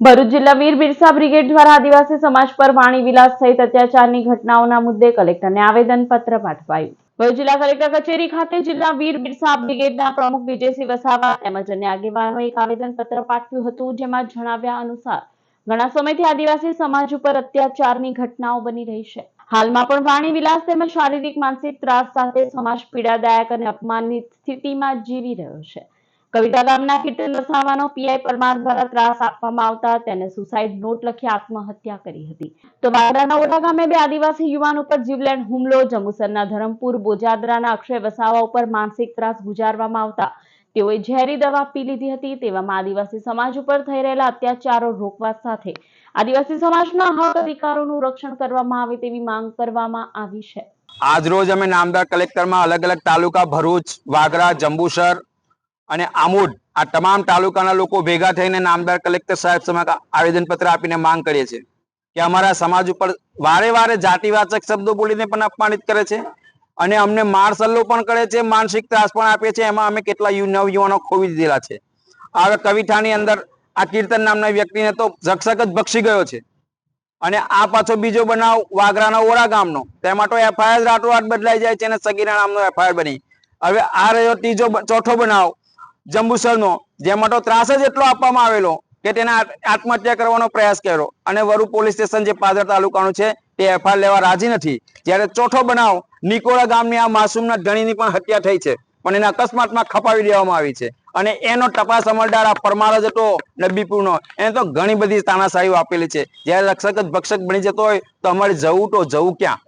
ભરૂચ જિલ્લા વીર બિરસા બ્રિગેડ દ્વારા આદિવાસી સમાજ પર વાણી વિલાસ સહિત અત્યાચારની ઘટનાઓના મુદ્દે કલેક્ટરને આવેદનપત્ર પાઠવાયું. ભરૂચ જિલ્લા કલેક્ટર કચેરી ખાતે જિલ્લા વીર બિરસા બ્રિગેડના પ્રમુખ વિજયસિંહ વસાવા તેમજ અન્ય આગેવાનોએ એક આવેદનપત્ર પાઠવ્યું હતું, જેમાં જણાવ્યા અનુસાર, ઘણા સમયથી આદિવાસી સમાજ ઉપર અત્યાચારની ઘટનાઓ બની રહી છે. હાલમાં પણ વાણી વિલાસ તેમજ શારીરિક માનસિક ત્રાસ સાથે સમાજ પીડાદાયક અને અપમાનની સ્થિતિમાં જીવી રહ્યો છે. કવિતા ગામના કીર્તન વસાવાનો પીઆઈ પરમાર દ્વારા ત્રાસ આપવામાં આવતા તેને સુસાઇડ નોટ લખી આત્મહત્યા કરી હતી. તો વાગરાના ઓઢા ગામે બે આદિવાસી યુવાન ઉપર જીવલેણ હુમલો જંબુસરના ધરમપુર, બોજાદરાના અક્ષય વસાવા ઉપર માનસિક ત્રાસ ગુજારવામાં આવતા. તેઓએ ઝેરી દવા પી લીધી હતી, તેવામાં આદિવાસી સમાજ ઉપર થઈ રહેલા અત્યાચારો રોકવા સાથે આદિવાસી સમાજના હક અધિકારોનું રક્ષણ કરવામાં આવે તેવી માંગ કરવામાં આવી છે. આજરોજ અમે નામદાર કલેક્ટરમાં અલગ અલગ તાલુકા ભરૂચ વાગરા જંબુસર અને આમોદ, આ તમામ તાલુકાના લોકો ભેગા થઈને નામદાર કલેક્ટર સાહેબ સમક્ષ આવેદનપત્ર આપીને માંગ કરીએ છીએ કે અમારા સમાજ ઉપર વારે વારે જાતિવાચક શબ્દો બોલીને પણ અપમાનિત કરે છે અને અમને માર સલ્લો પણ કરે છે, માનસિક ત્રાસ પણ આપે છે, એમાં અમે કેટલા નવયુવાનો ખોવી દીધેલા છે. હવે કવિઠાની અંદર આ કીર્તન નામના વ્યક્તિને તો ઝકઝક જ ભક્ષી ગયો છે. અને આ પાછો બીજો બનાવ વાગરાના ઓરા ગામનો. તેમાં તો એફઆઈઆર રાતોરાત બદલાઈ જાય છે અને સગીરા નામનો એફઆઈઆર બની. હવે આ રહ્યો ત્રીજો ચોથો બનાવ. જંબુસરનો, જેમાં તો ત્રાસ જ એટલો આપવામાં આવેલો કે તેને આત્મહત્યા કરવાનો પ્રયાસ કર્યો. અને વરુ પોલીસ સ્ટેશન જે પાદર તાલુકાનું છે, તે એફઆઈઆર લેવા રાજી નથી. જ્યારે ચોથો બનાવ નિકોળા ગામની આ માસૂમના ધણીની પણ હત્યા થઈ છે. પણ એને અકસ્માતમાં ખપાવી દેવામાં આવી છે. અને એનો તપાસ અમલદાર આ પરમાર જ હતો, નબીપુરનો. એને તો ઘણી બધી તાનાશાહીઓ આપેલી છે. જ્યારે રક્ષક જ ભક્ષક બની જતો હોય, તો અમારે જવું તો જવું ક્યાં?